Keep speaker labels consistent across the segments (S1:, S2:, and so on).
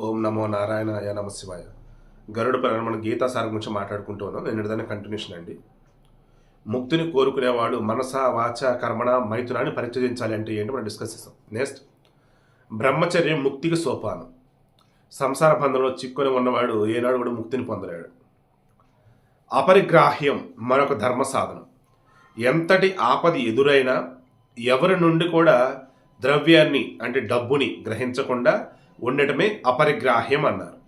S1: ఓం నమో నారాయణాయ నమ శివాయ గరుడ పురాణం మన గీతా సార్ గురించి మాట్లాడుకుంటూ ఉన్నాం. నేను దాని కంటిన్యూషన్ అండి. ముక్తిని కోరుకునేవాడు మనస వాచ కర్మణ మైథునాన్ని పరిచయించాలి అంటే ఏంటి మనం డిస్కస్ చేస్తాం. నెక్స్ట్ బ్రహ్మచర్యం ముక్తికి సోపానం. సంసార బంధంలో చిక్కుని ఉన్నవాడు ఏనాడు కూడా ముక్తిని పొందలేడు. అపరిగ్రాహ్యం మరొక ధర్మ సాధనం. ఎంతటి ఆపది ఎదురైనా ఎవరి నుండి కూడా ద్రవ్యాన్ని అంటే డబ్బుని గ్రహించకుండా ఉండటమే అపరిగ్రాహ్యం అన్నారు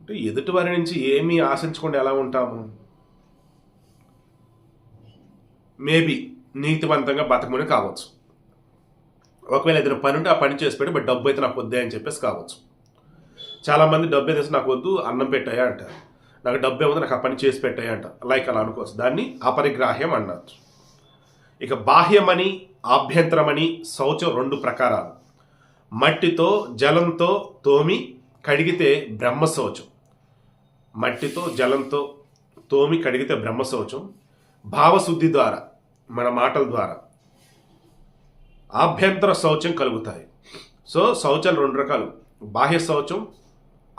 S1: అంటే ఎదుటి వారి నుంచి ఏమీ ఆశించకుండా ఎలా ఉంటాము? మేబీ నీతివంతంగా బతకమని కావచ్చు. ఒకవేళ ఏదైనా పని ఉంటే ఆ పని చేసి పెట్టి బట్ డబ్బు అయితే నాకు వద్దే అని చెప్పేసి కావచ్చు. చాలామంది డబ్బు అయితే నాకు వద్దు అన్నం పెట్టాయా అంటారు. నాకు డబ్బు ఏముంది నాకు ఆ పని చేసి పెట్టాయా అంట లైక్ అలా అనుకోవచ్చు. దాన్ని అపరిగ్రాహ్యం అన్నారు. ఇక బాహ్యమని ఆభ్యంతరమని శౌచం రెండు ప్రకారాలు. మట్టితో జలంతో తోమి కడిగితే బ్రహ్మశౌచం. మట్టితో జలంతో తోమి కడిగితే బ్రహ్మశౌచం. భావశుద్ధి ద్వారా మన మాటల ద్వారా ఆభ్యంతర శౌచం కలుగుతాయి. సో శౌచాలు రెండు రకాలు. బాహ్య శౌచం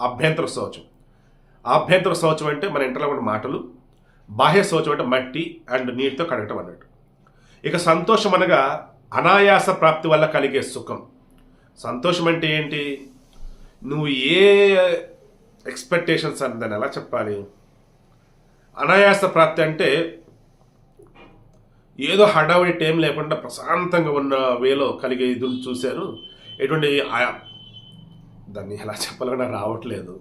S1: అభ్యంతర శౌచం. ఆభ్యంతర శౌచం అంటే మన ఇంట్లో ఉన్న మాటలు. బాహ్య శౌచం అంటే మట్టి అండ్ నీటితో కడగటం అన్నట్టు. ఇక సంతోషం అనగా అనాయాస ప్రాప్తి వల్ల కలిగే సుఖం. సంతోషం అంటే ఏంటి? నువ్వు ఏ ఎక్స్పెక్టేషన్స్ అని దాన్ని ఎలా చెప్పాలి? అనాయాస ప్రాప్తి అంటే ఏదో హడావిడి టైం లేకుండా ప్రశాంతంగా ఉన్న వేలో కలిగే ఇది చూశారు. ఎటువంటి దాన్ని ఎలా చెప్పాలన్నా రావట్లేదు.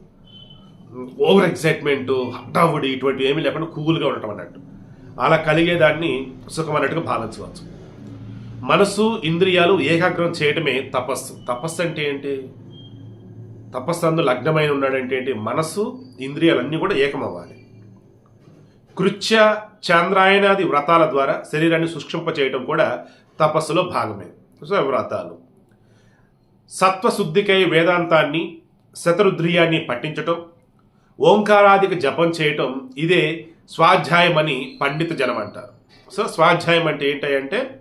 S1: ఓవర్ ఎక్సైట్మెంట్ హడావుడి ఇటువంటి ఏమీ లేకుండా కూల్గా ఉండటం అన్నట్టు. అలా కలిగేదాన్ని సుఖం అన్నట్టుగా భావించవచ్చు మనసు ఇంద్రియాలు ఏకాగ్రం చేయటమే తపస్సు. తపస్సు అంటే ఏంటి? తపస్సు అందు లగ్నమైన ఉన్నాడంటే ఏంటి? మనసు ఇంద్రియాలన్నీ కూడా ఏకమవ్వాలి. కృత్య చాంద్రాయనాది వ్రతాల ద్వారా శరీరాన్ని సూక్ష్మింప చేయటం కూడా తపస్సులో భాగమే. సో వ్రతాలు? సత్వశుద్ధికై వేదాంతాన్ని శతరుద్రియాన్ని పట్టించటం ఓంకారాదిక జపం చేయటం ఇదే స్వాధ్యాయం అని పండిత జనం అంటారు. సో స్వాధ్యాయం అంటే ఏంటంటే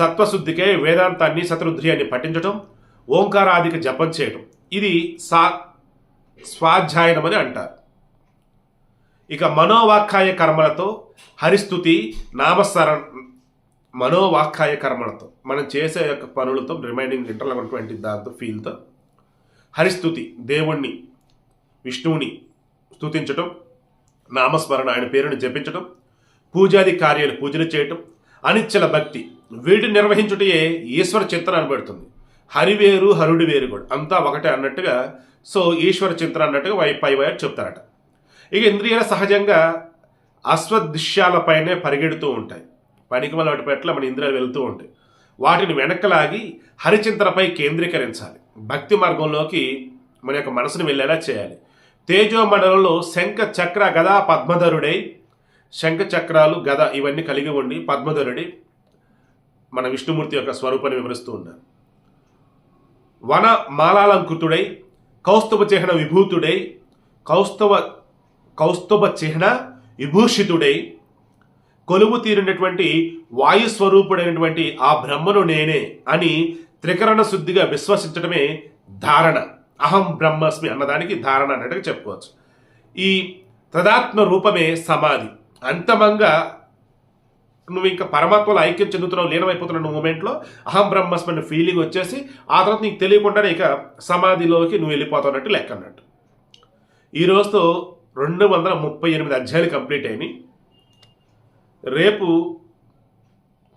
S1: సత్వశుద్ధికే వేదాంతాన్ని శతరుద్రియాన్ని పఠించటం ఓంకారాదికి జపం చేయటం. ఇది సా స్వాధ్యాయనం అని అంటారు. ఇక మనోవాక్కాయ కర్మలతో హరిస్తుతి నామస్మరణ మనోవాక్కాయ కర్మలతో. మనం చేసే యొక్క పనులతో రిమైండింగ్ ఇంటర్లో ఉన్నటువంటి దాంతో ఫీల్తో హరిస్తుతి దేవుణ్ణి విష్ణువుని స్తుతించటం నామస్మరణ ఆయన పేరుని జపించటం పూజాది కార్యాలు పూజలు చేయటం అనిచ్చల భక్తి వీటిని నిర్వహించుటయే ఈశ్వర చింతన అనబడుతుంది హరివేరు హరుడి వేరు కూడా. అంతా ఒకటే అన్నట్టుగా సో ఈశ్వర చింతన అన్నట్టుగా వై పై వైపు చెప్తారట. ఇక ఇంద్రియాలు సహజంగా అశ్వదృశ్యాలపైనే పరిగెడుతూ ఉంటాయి. పనికి వాటి పట్ల మన ఇంద్రియాలు వెళ్తూ ఉంటాయి. వాటిని వెనక్కలాగి హరిచింతనపై కేంద్రీకరించాలి. భక్తి మార్గంలోకి మన యొక్క మనసును వెళ్ళేలా చేయాలి. తేజోమండలంలో శంఖ చక్ర గదా పద్మధరుడై శంఖ చక్రాలు గద ఇవన్నీ కలిగి ఉండి పద్మధరుడి మన విష్ణుమూర్తి యొక్క స్వరూపాన్ని వివరిస్తూ ఉన్నారు. వన మాలాలంకృతుడై కౌస్తుభ చిహ్న విభూతుడై కౌస్తవ కౌస్తవ చిహ్న విభూషితుడై కొలువు తీరినటువంటి వాయు స్వరూపుడైనటువంటి ఆ బ్రహ్మను నేనే అని త్రికరణ శుద్ధిగా విశ్వసించడమే ధారణ. అహం బ్రహ్మస్మి అన్నదానికి ధారణ అన్నట్టుగా చెప్పుకోవచ్చు. ఈ తదాత్మ రూపమే సమాధి. అంతమంగా నువ్వు ఇంకా పరమాత్మలో ఐక్యం చెందుతున్నావు లీనమైపోతున్న మూమెంట్లో అహం బ్రహ్మస్మి అనే ఫీలింగ్ వచ్చేసి ఆ తర్వాత నీకు తెలియకుండానే ఇక సమాధిలోకి నువ్వు వెళ్ళిపోతున్నట్టు లెక్క అన్నట్టు. ఈ రోజుతో రెండు వందల ముప్పై ఎనిమిది అధ్యాయాలు కంప్లీట్ అయినాయి. రేపు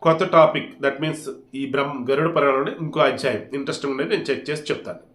S1: కొత్త టాపిక్ దట్ మీన్స్ ఈ బ్రహ్మ గరుడ పురాణంలో ఇంకో అధ్యాయం ఇంట్రెస్టింగ్ ఉండేది నేను చెక్ చేసి చెప్తాను.